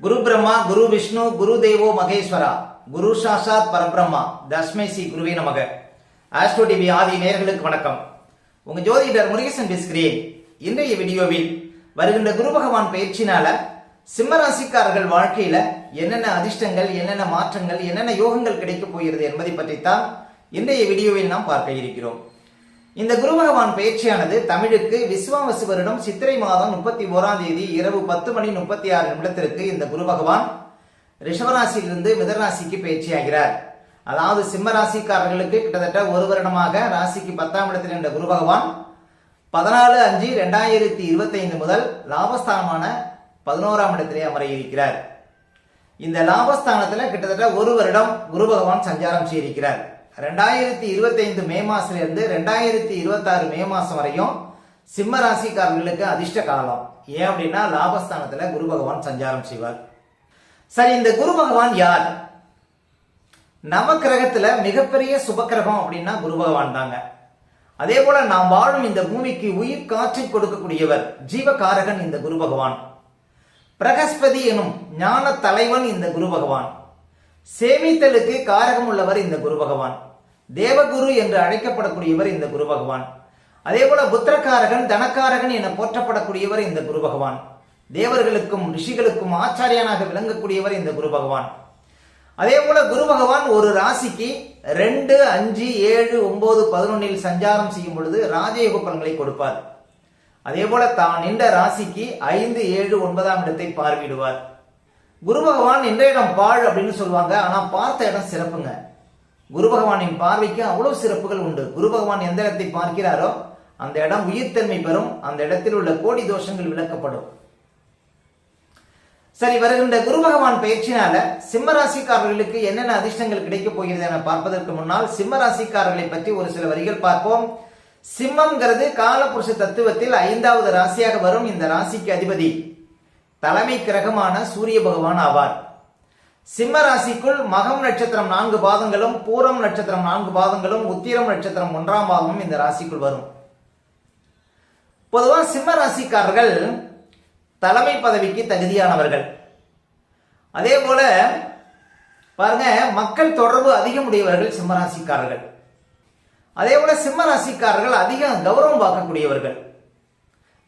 குரு பிரம்மா குரு விஷ்ணு குரு தேவோ மகேஸ்வரா. குரு சாஷாத் பரபிரம்மா. தஸ்மை ஸ்ரீ குருவே நமக. ஆஸ்ட்ரோ டிவி ஆதி நேர்களுக்கு வணக்கம். உங்க ஜோதிடர் முருகேசன் பேசுகிறேன். இன்றைய வீடியோவில் வருகின்ற குரு பகவான் பயிற்சினால சிம்மராசிக்காரர்கள் வாழ்க்கையில என்னென்ன அதிர்ஷ்டங்கள் என்னென்ன மாற்றங்கள் என்னென்ன யோகங்கள் கிடைக்கப் போகிறது என்பதை பற்றித்தான் இன்றைய வீடியோவில் நாம் பார்க்க இருக்கிறோம். இந்த குரு பகவான் பயிற்சியானது தமிழுக்கு விஸ்வாவசு வருடம் சித்திரை மாதம் முப்பத்தி ஓராம் தேதி இரவு பத்து மணி முப்பத்தி ஆறு நிமிடத்திற்கு இந்த குரு பகவான் ரிஷபராசியிலிருந்து மிதராசிக்கு பயிற்சியாகிறார் அதாவது சிம்ம ராசிக்காரர்களுக்கு கிட்டத்தட்ட ஒரு வருடமாக ராசிக்கு பத்தாம் இடத்தில் இருந்த குரு பகவான் பதினாலு அஞ்சு ரெண்டாயிரத்தி இருபத்தி ஐந்து முதல் லாபஸ்தானமான பதினோராம் இடத்திலே அமர இருக்கிறார் இந்த லாபஸ்தானத்தில் கிட்டத்தட்ட ஒரு வருடம் குரு பகவான் சஞ்சாரம் செய்திருக்கிறார். ரெண்டாயிரத்தி இருபத்தைந்து மே மாசத்துல இருந்து ரெண்டாயிரத்தி இருபத்தாறு மே மாசம் வரையும் சிம்ம ராசிக்காரர்களுக்கு அதிர்ஷ்ட காலம். ஏன் அப்படின்னா லாபஸ்தானத்துல குரு பகவான் சஞ்சாரம் செய்வார். சரி இந்த குரு பகவான் யார்? நவக்கிரகத்துல மிகப்பெரிய சுபக்கிரகம் அப்படின்னா குரு பகவான் தாங்க. அதே போல நாம் வாழும் இந்த பூமிக்கு உயிர் காற்றை கொடுக்கக்கூடியவர் ஜீவகாரகன் இந்த குரு பகவான். பிரகஸ்பதி எனும் ஞான தலைவன் இந்த குரு பகவான். சேமித்தலுக்கு காரகம் உள்ளவர் இந்த குரு பகவான். தேவகுரு என்று அழைக்கப்படக்கூடியவர் இந்த குரு பகவான். அதே போல புத்திரக்காரகன் தனக்காரகன் என போற்றப்படக்கூடியவர் இந்த குரு பகவான். தேவர்களுக்கும் ரிஷிகளுக்கும் ஆச்சாரியனாக விளங்கக்கூடியவர் இந்த குரு பகவான். அதே போல குரு பகவான் ஒரு ராசிக்கு ரெண்டு அஞ்சு ஏழு ஒன்பது பதினொன்னில் சஞ்சாரம் செய்யும் பொழுது ராஜயோக பலன்களை கொடுப்பார். அதே போல தான் நின்ற ராசிக்கு ஐந்து ஏழு ஒன்பதாம் இடத்தை பார்வையிடுவார். குரு பகவான் எந்த இடம் வாழ் அப்படின்னு சொல்லுவாங்க. ஆனால் பார்த்த இடம் சிறப்புங்க. குரு பகவானின் பார்வைக்கு அவ்வளவு சிறப்புகள் உண்டு. குரு பகவான் எந்த இடத்தை பார்க்கிறாரோ அந்த இடம் உயிர்த்தன்மை பெறும். அந்த இடத்தில் உள்ள கோடி தோஷங்கள் விளக்கப்படும். சரி வருகின்ற குரு பகவான் பயிற்சினால சிம்ம ராசிக்காரர்களுக்கு என்னென்ன அதிர்ஷ்டங்கள் கிடைக்கப் போகிறது என பார்ப்பதற்கு முன்னால் சிம்ம ராசிக்காரர்களை பற்றி ஒரு சில வரிகள் பார்ப்போம். சிம்மம்ங்கிறது காலபுருஷ தத்துவத்தில் ஐந்தாவது ராசியாக வரும். இந்த ராசிக்கு அதிபதி தலைமை கிரகமான சூரிய பகவான் ஆவார். சிம்ம ராசிக்குள் மகம் நட்சத்திரம் நான்கு பாதங்களும் பூரம் நட்சத்திரம் நான்கு பாதங்களும் உத்திரம் நட்சத்திரம் ஒன்றாம் பாதமும் இந்த ராசிக்குள் வரும். பொதுவா சிம்ம ராசிக்காரர்கள் தலைமை பதவிக்கு தகுதியானவர்கள். அதே போல பாருங்க மக்கள் தொடர்பு அதிகம் உடையவர்கள் சிம்மராசிக்காரர்கள் அதே போல சிம்ம ராசிக்காரர்கள் அதிகம் கௌரவம் பார்க்கக்கூடியவர்கள்.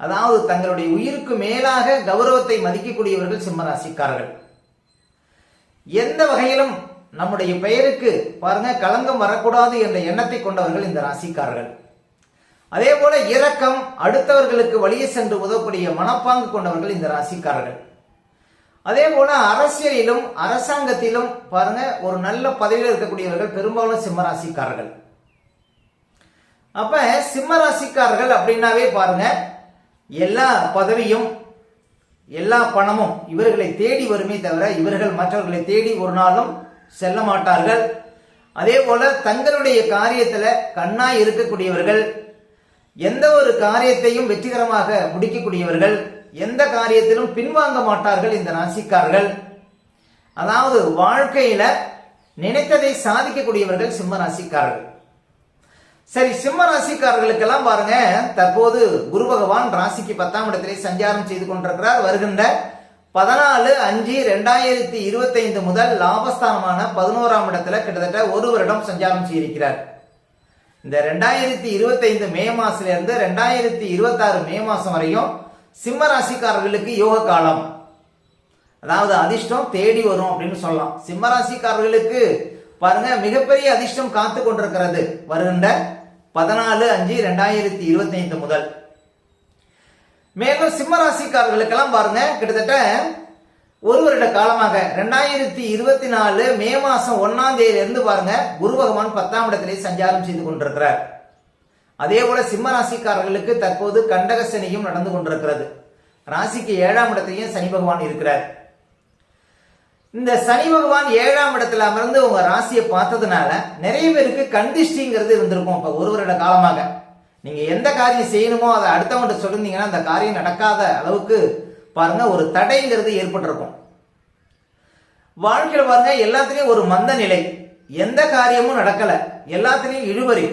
அதாவது தங்களுடைய உயிருக்கு மேலாக கௌரவத்தை மதிக்கக்கூடியவர்கள் சிம்ம ராசிக்காரர்கள் எந்த வகையிலும் நம்முடைய பெயருக்கு பாருங்க களங்கம் வரக்கூடாது என்ற எண்ணத்தை கொண்டவர்கள் இந்த ராசிக்காரர்கள். அதே போல இரக்கம் அடுத்தவர்களுக்கு வழியே சென்று உதவக்கூடிய மனப்பாங்கு கொண்டவர்கள் இந்த ராசிக்காரர்கள். அதே போல அரசியலிலும் அரசாங்கத்திலும் பாருங்க ஒரு நல்ல பதவியில் இருக்கக்கூடியவர்கள் பெரும்பாலும் சிம்ம ராசிக்காரர்கள் அப்ப சிம்ம ராசிக்காரர்கள் அப்படின்னாவே பாருங்க எல்லா பதவியும் எல்லா பணமும் இவர்களை தேடி வருமே தவிர இவர்கள் மற்றவர்களை தேடி ஒரு நாளும் செல்ல மாட்டார்கள். அதே போல தங்களுடைய காரியத்தில் கண்ணாய் இருக்கக்கூடியவர்கள் எந்த ஒரு காரியத்தையும் வெற்றிகரமாக முடிக்கக்கூடியவர்கள் எந்த காரியத்திலும் பின்வாங்க மாட்டார்கள் இந்த ராசிக்காரர்கள் அதாவது வாழ்க்கையில நினைத்ததை சாதிக்கக்கூடியவர்கள் சிம்ம ராசிக்காரர்கள் சரி சிம்ம ராசிக்காரர்களுக்கெல்லாம் பாருங்க. தற்போது குரு பகவான் ராசிக்கு பத்தாம் இடத்திலே சஞ்சாரம் செய்து கொண்டிருக்கிறார். வருகின்ற பதினாலு அஞ்சு ரெண்டாயிரத்தி இருபத்தி ஐந்து முதல் லாபஸ்தானமான பதினோராம் இடத்துல கிட்டத்தட்ட ஒரு வருடம் சஞ்சாரம் செய்திருக்கிறார். இந்த ரெண்டாயிரத்தி இருபத்தி ஐந்து மே மாசத்துல இருந்து ரெண்டாயிரத்தி இருபத்தி ஆறு மே மாசம் வரையும் சிம்ம ராசிக்காரர்களுக்கு யோக காலம். அதாவது அதிர்ஷ்டம் தேடி வரும் அப்படின்னு சொல்லலாம். சிம்ம ராசிக்காரர்களுக்கு பாருங்க மிகப்பெரிய அதிர்ஷ்டம் காத்து கொண்டிருக்கிறது. வருகின்ற பதினாலு அஞ்சு ரெண்டாயிரத்தி இருபத்தி ஐந்து முதல். மேலும் சிம்மராசிக்காரர்களுக்கெல்லாம் பாருங்க கிட்டத்தட்ட ஒரு வருட காலமாக ரெண்டாயிரத்தி இருபத்தி நாலு மே மாசம் ஒன்னாம் தேதியில இருந்து பாருங்க குரு பகவான் பத்தாம் இடத்திலே சஞ்சாரம் செய்து கொண்டிருக்கிறார். அதே போல சிம்ம ராசிக்காரர்களுக்கு தற்போது கண்டக சனியும் நடந்து கொண்டிருக்கிறது. ராசிக்கு ஏழாம் இடத்திலையும் சனி பகவான் இருக்கிறார். இந்த சனி பகவான் ஏழாம் இடத்துல அமர்ந்து உங்க ராசியை பார்த்ததுனால நிறைய பேருக்கு கண்டிஷ்டிங்கிறது இருந்திருக்கும் இப்ப ஒரு வருட காலமாக. நீங்க எந்த காரியம் செய்யணுமோ அதை அடுத்தவங்கிட்ட சொல்லிருந்தீங்கன்னா அந்த காரியம் நடக்காத அளவுக்கு பாருங்க ஒரு தடைங்கிறது ஏற்பட்டிருக்கும். வாழ்க்கையில் பாருங்க எல்லாத்துலயும் ஒரு மந்த நிலை. எந்த காரியமும் நடக்கல. எல்லாத்துலயும் இழுபறி.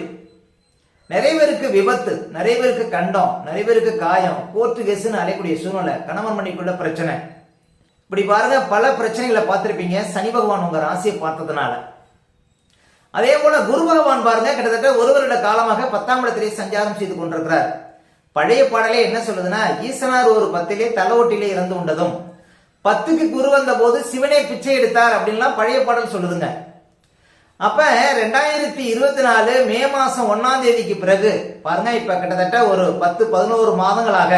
நிறைய பேருக்கு விபத்து நிறைய பேருக்கு கண்டம் நிறைய பேருக்கு காயம் கோர்ட்டு கேஸ்ன்னு அலையக்கூடிய சூழ்நிலை கணவன் மணிக்குள்ள பிரச்சனை. இப்படி பாருங்க பல பிரச்சனைகளை பார்த்திருப்பீங்க. சனி பகவான் உங்க ராசியை பார்த்ததுனால. அதே போல குரு பகவான் பாருங்க கிட்டத்தட்ட ஒரு வருட காலமாக பத்தாம் இடத்திலே சஞ்சாரம் செய்து கொண்டிருக்கிறார். பழைய பாடலே என்ன சொல்லுதுன்னா ஈசனார் ஒரு பத்திலே தலவோட்டிலே இறந்து உண்டதும் பத்துக்கு குரு வந்த போது சிவனே பிச்சை எடுத்தார் அப்படின்லாம் பழைய பாடல் சொல்லுதுங்க. அப்ப ரெண்டாயிரத்தி இருபத்தி நாலு மே மாசம் ஒன்னாம் தேதிக்கு பிறகு பாருங்க இப்ப கிட்டத்தட்ட ஒரு பத்து பதினோரு மாதங்களாக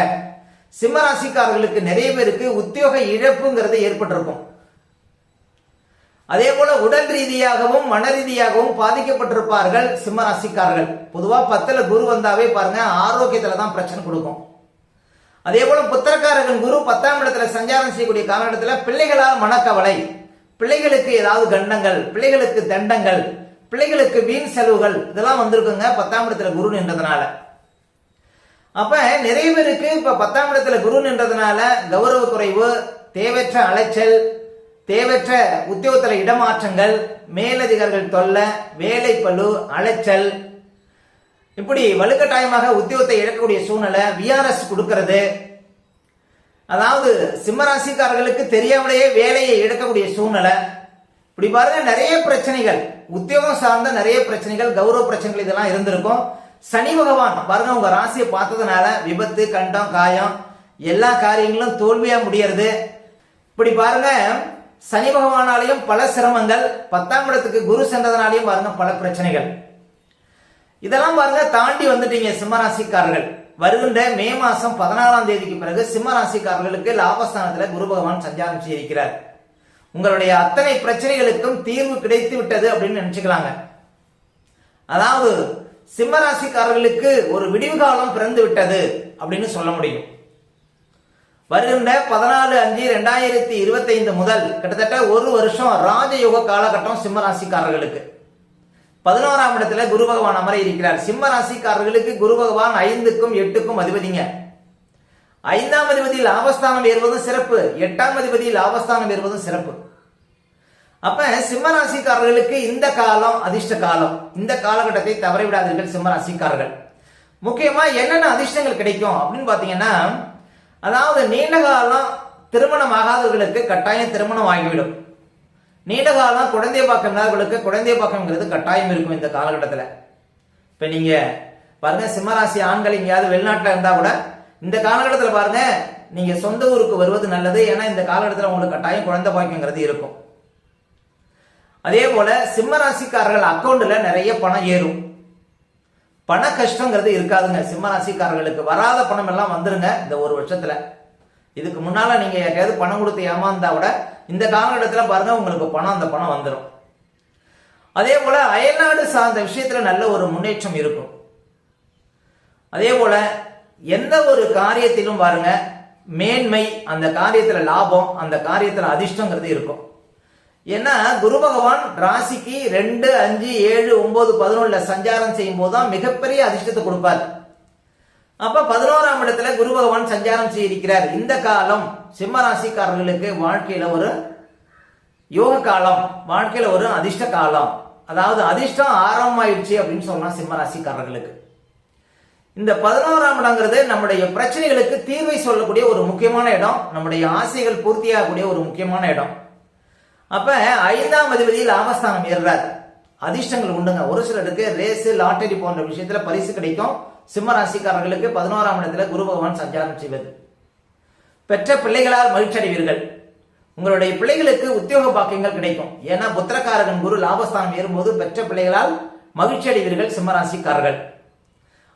சிம்ம ராசிக்காரர்களுக்கு நிறைய பேருக்கு உத்தியோக இழப்புங்கிறது ஏற்பட்டிருக்கும். அதே போல உடல் ரீதியாகவும் மன ரீதியாகவும் பாதிக்கப்பட்டிருப்பார்கள் சிம்ம ராசிக்காரர்கள் பொதுவா பத்துல குரு வந்தாவே பாருங்க ஆரோக்கியத்துல தான் பிரச்சனை கொடுக்கும். அதே போல புத்திரக்காரர்கள் குரு பத்தாம் இடத்துல சஞ்சாரம் செய்யக்கூடிய காலகட்டத்தில் பிள்ளைகளால் மனக்கவலை பிள்ளைகளுக்கு ஏதாவது கண்டங்கள் பிள்ளைகளுக்கு தண்டங்கள் பிள்ளைகளுக்கு வீண் செலவுகள் இதெல்லாம் வந்திருக்குங்க பத்தாம் இடத்துல குரு நின்றதுனால. அப்ப நிறைய பேருக்கு இப்ப பத்தாம் இடத்துல குரு நின்றதுனால கௌரவ குறைவு தேவையற்ற அலைச்சல் தேவையற்ற உத்தியோகத்துல இடமாற்றங்கள் மேலதிகாரிகள் தொல்லை வேலை பழு அலைச்சல். இப்படி வலுக்கட்டாயமாக உத்தியோகத்தை இழக்கக்கூடிய சூழ்நிலை விஆர்எஸ் கொடுக்கிறது. அதாவது சிம்மராசிக்காரர்களுக்கு தெரியாமலேயே வேலையை இழக்கக்கூடிய சூழ்நிலை. இப்படி பாருங்க நிறைய பிரச்சனைகள். உத்தியோகம் சார்ந்த நிறைய பிரச்சனைகள் கௌரவ பிரச்சனைகள் இதெல்லாம் இருந்திருக்கும். சனி பகவான் பாருங்க உங்க ராசியை பார்த்ததுனால விபத்து கண்டம் காயம் எல்லா காரியங்களும் தோல்வியா முடியறது. இப்படி பாருங்க சனி பகவானாலையும் பல சிரமங்கள் பத்தாம் இடத்துக்கு குரு சென்றதுனாலையும் பாருங்க பல பிரச்சனைகள். இதெல்லாம் பாருங்க தாண்டி வந்துட்டீங்க சிம்மராசிக்காரர்கள். வருகின்ற மே மாசம் பதினாலாம் தேதிக்கு பிறகு சிம்மராசிக்காரர்களுக்கு லாபஸ்தானத்துல குரு பகவான் சஞ்சாரம் செய்திருக்கிறார். உங்களுடைய அத்தனை பிரச்சனைகளுக்கும் தீர்வு கிடைத்து விட்டது அப்படின்னு நினைச்சுக்கலாங்க. அதாவது சிம்மராசிக்காரர்களுக்கு ஒரு விடிவு காலம் பிறந்து விட்டது அப்படின்னு சொல்ல முடியும். வருகின்ற பதினாலு அஞ்சு ரெண்டாயிரத்தி இருபத்தி ஐந்து முதல் கிட்டத்தட்ட ஒரு வருஷம் ராஜயோக காலகட்டம் சிம்மராசிக்காரர்களுக்கு. பதினோராம் இடத்துல குரு பகவான் அமர இருக்கிறார். சிம்ம ராசிக்காரர்களுக்கு குரு பகவான் ஐந்துக்கும் எட்டுக்கும் அதிபதிங்க. ஐந்தாம் அதிபதி லாபஸ்தானம் ஏறுவதும் சிறப்பு. எட்டாம் அதிபதி லாபஸ்தானம் ஏறுவதும் சிறப்பு. அப்ப சிம்மராசிக்காரர்களுக்கு இந்த காலம் அதிர்ஷ்ட காலம். இந்த காலகட்டத்தை தவறவிடாதீர்கள் சிம்ம சிம்மராசிக்காரர்கள். முக்கியமா என்னென்ன அதிர்ஷ்டங்கள் கிடைக்கும் அப்படின்னு பாத்தீங்கன்னா அதாவது நீண்ட காலம் திருமணம் ஆகாதவர்களுக்கு கட்டாயம் திருமணம் ஆகிவிடும். நீண்ட காலம் குழந்தை பாக்கம் இல்லாதவர்களுக்கு குழந்தை பாக்கம்ங்கிறது கட்டாயம் இருக்கும் இந்த காலகட்டத்தில். இப்போ நீங்க பாருங்க சிம்மராசி ஆண்கள் எங்கேயாவது வெளிநாட்டில் இருந்தா கூட இந்த காலகட்டத்தில் பாருங்க நீங்க சொந்த ஊருக்கு வருவது நல்லது. ஏன்னா இந்த காலகட்டத்தில் உங்களுக்கு கட்டாயம் குழந்தை பாக்கியங்கிறது இருக்கும். அதே போல சிம்ம ராசிக்காரர்கள் அக்கௌண்ட்ல நிறைய பணம் ஏறும். பண கஷ்டங்கிறது இருக்காதுங்க. சிம்ம ராசிக்காரர்களுக்கு வராத பணம் எல்லாம் வந்துருங்க இந்த ஒரு வருஷத்துல. இதுக்கு முன்னால நீங்க யாரையாவது பணம் கொடுத்து ஏமாந்தா கூட இந்த காலகட்டத்தில் பாருங்க உங்களுக்கு பணம் அந்த பணம் வந்துடும் அதே போல அயல்நாடு சார்ந்த விஷயத்துல நல்ல ஒரு முன்னேற்றம் இருக்கும். அதே போல எந்த ஒரு காரியத்திலும் பாருங்க மேன்மை அந்த காரியத்துல லாபம் அந்த காரியத்துல அதிர்ஷ்டங்கிறது இருக்கும். ஏன்னா குரு பகவான் ராசிக்கு ரெண்டு அஞ்சு ஏழு ஒன்பது பதினொன்னுல சஞ்சாரம் செய்யும் போதுதான் மிகப்பெரிய அதிர்ஷ்டத்தை கொடுப்பார். அப்ப பதினோராம் இடத்துல குரு பகவான் சஞ்சாரம் செய்திருக்கிறார். இந்த காலம் சிம்ம ராசிக்காரர்களுக்கு வாழ்க்கையில ஒரு யோக காலம் வாழ்க்கையில ஒரு அதிர்ஷ்ட காலம். அதாவது அதிர்ஷ்டம் ஆரம்பமாயிடுச்சு அப்படின்னு சொல்லலாம் சிம்ம ராசிக்காரர்களுக்கு. இந்த பதினோராம் இடங்கிறது நம்முடைய பிரச்சனைகளுக்கு தீர்வை சொல்லக்கூடிய ஒரு முக்கியமான இடம் நம்முடைய ஆசைகள் பூர்த்தியாகக்கூடிய ஒரு முக்கியமான இடம். அப்ப ஐந்தாம் அதிபதி லாபஸ்தானம் ஏறுறார். அதிர்ஷ்டங்கள் உண்டுங்க. ஒரு சிலருக்கு ரேஸ் லாட்டரி போன்ற விஷயத்துல பரிசு கிடைக்கும். சிம்ம ராசிக்காரர்களுக்கு பதினோராம் இடத்துல குரு பகவான் சஞ்சாரம் செய்வது. பெற்ற பிள்ளைகளால் மகிழ்ச்சி அடைவீர்கள். உங்களுடைய பிள்ளைகளுக்கு உத்தியோக பாக்கியங்கள் கிடைக்கும். ஏன்னா புத்திரக்காரகன் குரு லாபஸ்தானம் ஏறும்போது பெற்ற பிள்ளைகளால் மகிழ்ச்சி அடைவீர்கள் சிம்ம ராசிக்காரர்கள்.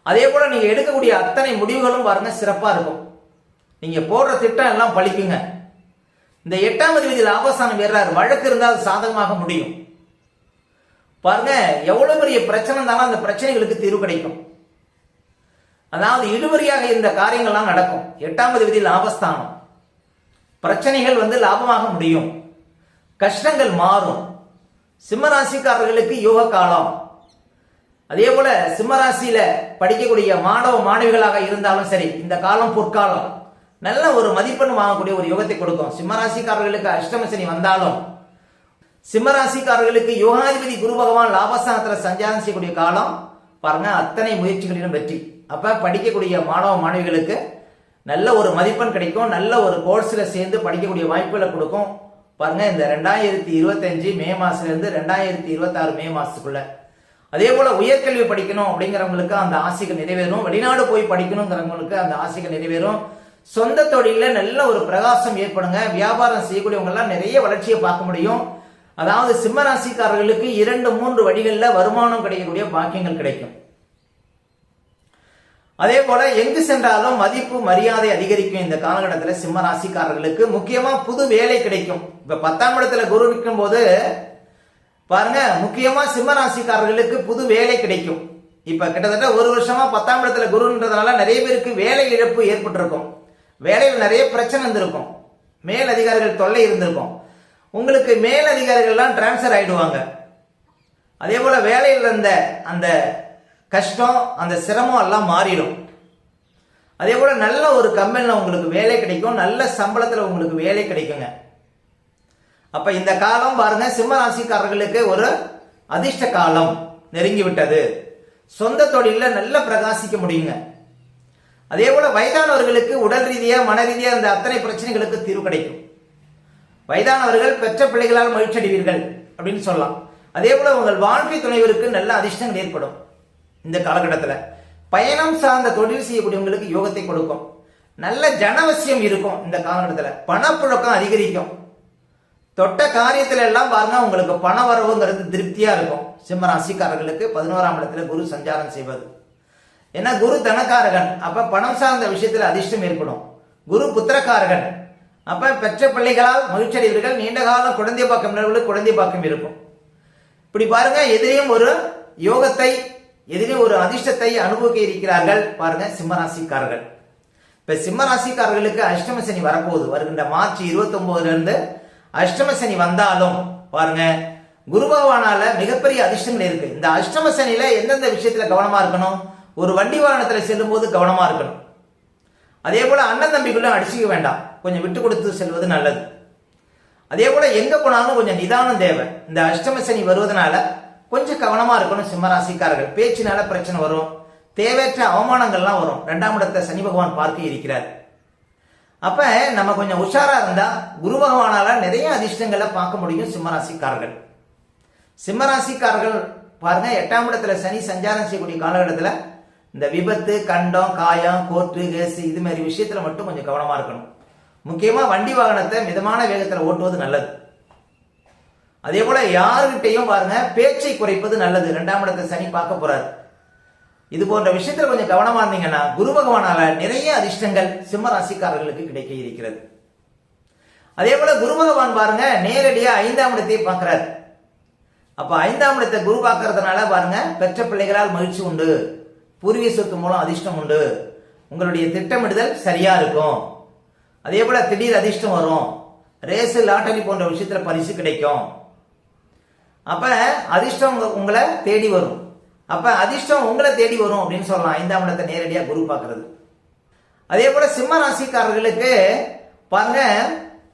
அதே போல நீங்க எடுக்கக்கூடிய அத்தனை முடிவுகளும் பாருங்க சிறப்பா இருக்கும். நீங்க போடுற திட்டம் எல்லாம் பழிக்குங்க. இந்த எட்டாம் விதியில் லாபஸ்தானம் ஏறாரு வழக்கு இருந்தால் அது சாதகமாக முடியும். பாருங்க எவ்வளவு பெரிய பிரச்சனை இருந்தாலும் அந்த பிரச்சனைகளுக்கு தீர்வு கிடைக்கும். அதாவது இழுபறியாக இந்த காரியங்கள்லாம் நடக்கும். எட்டாம் விதி லாபஸ்தானம் பிரச்சனைகள் வந்து லாபமாக முடியும். கஷ்டங்கள் மாறும். சிம்மராசிக்காரர்களுக்கு யோக காலம். அதே போல சிம்மராசியில படிக்கக்கூடிய மாணவ மாணவிகளாக இருந்தாலும் சரி இந்த காலம் பொற்காலம். நல்ல ஒரு மதிப்பெண் வாங்கக்கூடிய ஒரு யோகத்தை கொடுக்கும். சிம்மராசிக்காரர்களுக்கு அஷ்டமசனி வந்தாலும் சிம்மராசிக்காரர்களுக்கு யோகாதிபதி குரு பகவான் லாபஸ்தானத்தில் சஞ்சாரம் செய்யக்கூடிய காலம் பாருங்க அத்தனை முயற்சிகளிலும் வெற்றி. அப்ப படிக்கக்கூடிய மாணவ மாணவிகளுக்கு நல்ல ஒரு மதிப்பெண் கிடைக்கும். நல்ல ஒரு கோர்ஸில் சேர்ந்து படிக்கக்கூடிய வாய்ப்புகளை கொடுக்கும். பாருங்க இந்த ரெண்டாயிரத்தி இருபத்தஞ்சு மே மாசத்துலேருந்து ரெண்டாயிரத்தி இருபத்தாறு மே மாசத்துக்குள்ள. அதே போல உயர்கல்வி படிக்கணும் அப்படிங்கிறவங்களுக்கு அந்த ஆசைகள் நிறைவேறும். வெளிநாடு போய் படிக்கணுங்கிறவங்களுக்கு அந்த ஆசைகள் நிறைவேறும். சொந்த தொழிலில் நல்ல ஒரு பிரகாசம் ஏற்படுங்க. வியாபாரம் செய்யக்கூடியவங்கெல்லாம் நிறைய வளர்ச்சியை பார்க்க முடியும். அதாவது சிம்ம ராசிக்காரர்களுக்கு இரண்டு மூன்று வழிகளில் வருமானம் கிடைக்கக்கூடிய பாக்கியங்கள் கிடைக்கும். அதே போல எங்கு சென்றாலும் மதிப்பு மரியாதை அதிகரிக்கும் இந்த காலகட்டத்தில் சிம்ம ராசிக்காரர்களுக்கு முக்கியமா புது வேலை கிடைக்கும். இப்ப பத்தாம் இடத்துல குரு நிற்கும் போது பாருங்க முக்கியமா சிம்ம ராசிக்காரர்களுக்கு புது வேலை கிடைக்கும். இப்ப கிட்டத்தட்ட ஒரு வருஷமா பத்தாம் இடத்துல குருன்றதுனால நிறைய பேருக்கு வேலை இழப்பு ஏற்பட்டிருக்கும். வேலையில் நிறைய பிரச்சனை இருந்திருக்கும். மேல் அதிகாரிகள் தொல்லை இருந்திருக்கும். உங்களுக்கு மேல் அதிகாரிகள்லாம் டிரான்ஸ்ஃபர் ஆயிடுவாங்க. அதே போல வேலையில் இருந்த அந்த கஷ்டம் அந்த சிரமம் எல்லாம் மாறிடும். அதே போல நல்ல ஒரு கம்பெனியில் உங்களுக்கு வேலை கிடைக்கும். நல்ல சம்பளத்தில் உங்களுக்கு வேலை கிடைக்குங்க. அப்ப இந்த காலம் பாருங்க சிம்ம ராசிக்காரர்களுக்கு ஒரு அதிர்ஷ்ட காலம் நெருங்கி விட்டது. சொந்த தொழிலில் நல்ல பிரகாசிக்க முடியுங்க. அதே போல வயதானவர்களுக்கு உடல் ரீதியா மன ரீதியா இந்த அத்தனை பிரச்சனைகளுக்கு தீர்வு கிடைக்கும். வயதானவர்கள் பெற்ற பிள்ளைகளால் மகிழ்ச்சி அடைவீர்கள் அப்படின்னு சொல்லலாம். அதே போல உங்கள் வாழ்க்கை துணைவருக்கு நல்ல அதிர்ஷ்டங்கள் ஏற்படும். இந்த காலகட்டத்தில் பயணம் சார்ந்த தொழில் செய்யக்கூடியவங்களுக்கு யோகத்தை கொடுக்கும். நல்ல ஜனவசியம் இருக்கும் இந்த காலகட்டத்தில். பணப்புழக்கம் அதிகரிக்கும். தொட்ட காரியத்துல எல்லாம் பாருங்க உங்களுக்கு பண வரவுங்கிறது திருப்தியா இருக்கும். சிம்ம ராசிக்காரர்களுக்கு பதினோராம் இடத்துல குரு சஞ்சாரம் செய்வது ஏன்னா குரு தனக்காரகன். அப்ப பணம் சார்ந்த விஷயத்துல அதிர்ஷ்டம் ஏற்படும். குரு புத்திரக்காரகன். அப்ப பெற்ற பிள்ளைகளால் மகிழ்ச்சி அடைவீர்கள் நீண்ட காலம் குழந்தை பாக்கம் நிலவுகளுக்கு குழந்தை பாக்கம் இருக்கும். இப்படி பாருங்க எதிரையும் ஒரு யோகத்தை எதிரையும் ஒரு அதிர்ஷ்டத்தை அனுபவிக்க இருக்கிறார்கள். பாருங்க சிம்மராசிக்காரர்கள். இப்ப சிம்மராசிக்காரர்களுக்கு அஷ்டம சனி வரப்போகுது. வருகின்ற மார்ச் இருபத்தி ஒன்பதுல இருந்து அஷ்டம சனி வந்தாலும் பாருங்க குரு பகவானால மிகப்பெரிய அதிர்ஷ்டங்கள் இருக்கு. இந்த அஷ்டம சனியில எந்தெந்த விஷயத்துல கவனமா இருக்கணும்? ஒரு வண்டி வாகனத்தில் செல்லும் போது இருக்கணும். அதே போல் அண்ணன் தம்பிகளும் அடிச்சுக்க வேண்டாம். கொஞ்சம் விட்டு கொடுத்து செல்வது நல்லது. அதே போல் எங்கே போனாலும் கொஞ்சம் நிதானம் தேவை. இந்த அஷ்டம சனி வருவதனால கொஞ்சம் கவனமாக இருக்கணும் சிம்மராசிக்காரர்கள். பேச்சினால பிரச்சனை வரும். தேவையற்ற அவமானங்கள்லாம் வரும். ரெண்டாம் இடத்தை சனி பகவான் பார்க்க இருக்கிறார். அப்போ நம்ம கொஞ்சம் உஷாராக இருந்தால் குரு பகவானால் நிறைய அதிர்ஷ்டங்களை பார்க்க முடியும் சிம்மராசிக்காரர்கள். சிம்மராசிக்காரர்கள் பாருங்க எட்டாம் இடத்துல சனி சஞ்சாரம் செய்யக்கூடிய காலகட்டத்தில் இந்த விபத்து கண்டம் காயம் கோர்ட்டு கேஸ் இது மாதிரி விஷயத்துல மட்டும் கொஞ்சம் கவனமா இருக்கணும். முக்கியமா வண்டி வாகனத்தை மிதமான வேகத்தில் ஓட்டுவது நல்லது. அதே போல யாருகிட்டையும் பாருங்க பேச்சை குறைப்பது நல்லது. ரெண்டாம் இடத்தை சனி பார்க்க போறாரு. இது போன்ற விஷயத்துல கொஞ்சம் கவனமா இருந்தீங்கன்னா குரு பகவானால நிறைய அதிர்ஷ்டங்கள் சிம்ம ராசிக்காரர்களுக்கு கிடைக்க இருக்கிறது. அதே போல குரு பகவான் பாருங்க நேரடியா ஐந்தாம் இடத்தை பார்க்கிறார். அப்ப ஐந்தாம் இடத்தை குரு பார்க்கறதுனால பாருங்க பெற்ற பிள்ளைகளால் மகிழ்ச்சி உண்டு. பூர்வீக சொத்து மூலம் அதிர்ஷ்டம் உண்டு. உங்களுடைய திட்டமிடுதல் சரியா இருக்கும். அதே போல திடீர் அதிர்ஷ்டம் வரும். ரேசு லாட்டரி போன்ற விஷயத்துல பரிசு கிடைக்கும். அப்ப அதிர்ஷ்டம் உங்களை தேடி வரும். அப்ப அதிர்ஷ்டம் உங்களை தேடி வரும் அப்படின்னு சொல்லலாம். ஐந்தாம் இடத்தை நேரடியாக குரு பார்க்கறது. அதே போல சிம்ம ராசிக்காரர்களுக்கு பாருங்க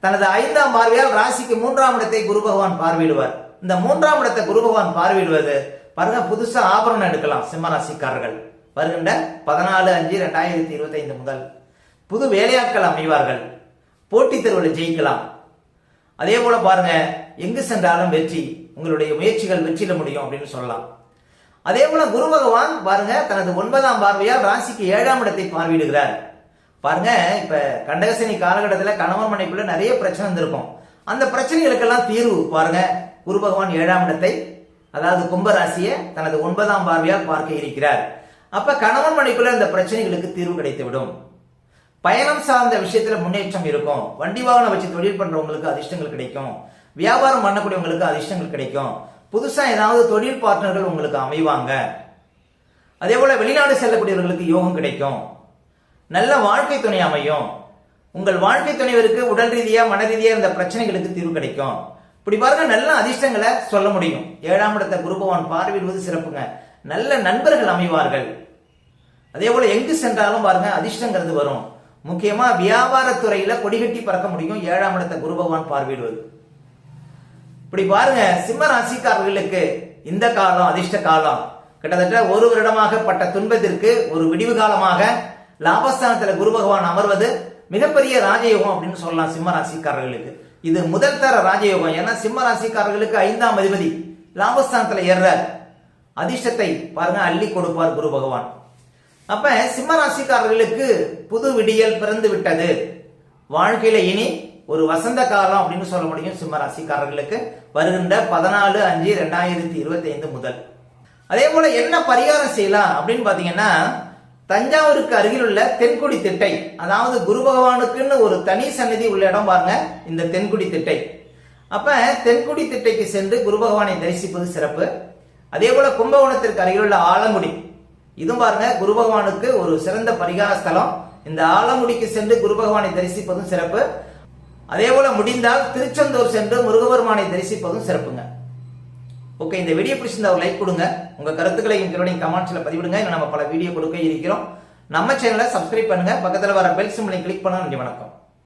தனது ஐந்தாம் பார்வையால் ராசிக்கு மூன்றாம் இடத்தை குரு பகவான் பார்வையிடுவார். இந்த மூன்றாம் இடத்தை குரு பகவான் பார்வையிடுவது பாருங்க புதுசா ஆபரணம் எடுக்கலாம் சிம்ம ராசிக்காரர்கள். வருகின்ற பதினாலு அஞ்சு ரெண்டாயிரத்தி இருபத்தைந்து முதல் புது வேலையாட்கள் அமைவார்கள். போட்டித் தேர்வில் ஜெயிக்கலாம். அதே போல பாருங்க எங்கு சென்றாலும் வெற்றி உங்களுடைய முயற்சிகள் வெற்றியில முடியும் அப்படின்னு சொல்லலாம். அதே போல குரு பகவான் பாருங்க தனது ஒன்பதாம் பார்வையால் ராசிக்கு ஏழாம் இடத்தை பார்வையிடுகிறார். பாருங்க இப்ப கண்டகசனி காலகட்டத்தில் கணவன் மனைக்குள்ள நிறைய பிரச்சனை இருந்திருக்கும் அந்த பிரச்சனைகளுக்கெல்லாம் தீர்வு பாருங்க குரு பகவான் ஏழாம் இடத்தை அதாவது கும்ப ராசியை தனது ஒன்பதாம் பார்வையால் பார்க்க இருக்கிறார். அப்ப கணவன் மனைக்குள்ள இந்த பிரச்சனைகளுக்கு தீர்வு கிடைத்து விடும் பயணம் சார்ந்த விஷயத்துல முன்னேற்றம் இருக்கும். வண்டி வாகனம் வச்சு தொழில் பண்றவங்களுக்கு அதிர்ஷ்டங்கள் கிடைக்கும். வியாபாரம் பண்ணக்கூடியவங்களுக்கு அதிர்ஷ்டங்கள் கிடைக்கும். புதுசா ஏதாவது தொழில் பார்ட்னர்கள் உங்களுக்கு அமைவாங்க. அதே போல வெளிநாடு செல்லக்கூடியவர்களுக்கு யோகம் கிடைக்கும். நல்ல வாழ்க்கை துணை அமையும். உங்கள் வாழ்க்கை துணைவருக்கு உடல் ரீதியா மன ரீதியா இந்த பிரச்சனைகளுக்கு தீர்வு கிடைக்கும். இப்படி பாருங்க நல்ல அதிர்ஷ்டங்களை சொல்ல முடியும். ஏழாம் இடத்தை குரு பகவான் பார்வையிடுவது சிறப்புங்க. நல்ல நண்பர்கள் அமைவார்கள். அதே போல எங்கு சென்றாலும் பாருங்க அதிர்ஷ்டங்கிறது வரும். முக்கியமா வியாபாரத்துறையில கொடிகட்டி பறக்க முடியும். ஏழாம் இடத்தை குரு பகவான் பார்வையிடுவது. இப்படி பாருங்க சிம்ம ராசிக்காரர்களுக்கு இந்த காலம் அதிர்ஷ்ட காலம். கிட்டத்தட்ட ஒரு வருடமாக பட்ட துன்பத்திற்கு ஒரு விடிவு காலமாக லாபஸ்தானத்துல குரு பகவான் அமர்வது மிகப்பெரிய ராஜயோகம் அப்படின்னு சொல்லலாம் சிம்ம ராசிக்காரர்களுக்கு. இது முதல் தர ராஜயோகம். ஏன்னா சிம்ம ராசிக்காரர்களுக்கு ஐந்தாம் அதிபதி லாபஸ்தானத்துல ஏறுறார். அதிர்ஷ்டத்தை பாருங்க அள்ளி கொடுப்பார் குரு பகவான். அப்ப சிம்ம ராசிக்காரர்களுக்கு புது விடியல் பிறந்து விட்டது. வாழ்க்கையில இனி ஒரு வசந்த காலம் அப்படின்னு சொல்ல முடியும் சிம்ம ராசிக்காரர்களுக்கு வருகின்ற பதினாலு அஞ்சு ரெண்டாயிரத்தி இருபத்தி ஐந்து முதல். அதே போல என்ன பரிகாரம் செய்யலாம் அப்படின்னு பாத்தீங்கன்னா தஞ்சாவூருக்கு அருகில் உள்ள தென்குடி திட்டை அதாவது குரு பகவானுக்குன்னு ஒரு தனி சன்னதி உள்ள இடம் பாருங்க இந்த தென்குடி திட்டை. அப்ப தென்குடி திட்டைக்கு சென்று குரு பகவானை தரிசிப்பது சிறப்பு. அதே போல கும்பகோணத்திற்கு அருகில் உள்ள ஆலங்குடி. இதுவும் பாருங்க குரு பகவானுக்கு ஒரு சிறந்த பரிகார ஸ்தலம். இந்த ஆலங்குடிக்கு சென்று குரு பகவானை தரிசிப்பதும் சிறப்பு. அதே போல முடிந்தால் திருச்செந்தூர் சென்று முருகபெருமானை தரிசிப்பதும் சிறப்புங்க. ஓகே இந்த வீடியோ பிடிச்சிருந்தா ஒரு லைக் கொடுங்க. உங்க கருத்துக்களை எங்களுடைய கமெண்ட்ஸ்ல பதிவிடுங்க. இன்னும் நம்ம பல வீடியோ கொடுக்க இருக்கிறோம். நம்ம சேனலை சப்ஸ்கிரைப் பண்ணுங்க. பக்கத்துல வர பெல் சிம்பிளை கிளிக் பண்ணுங்க நன்றி வணக்கம்.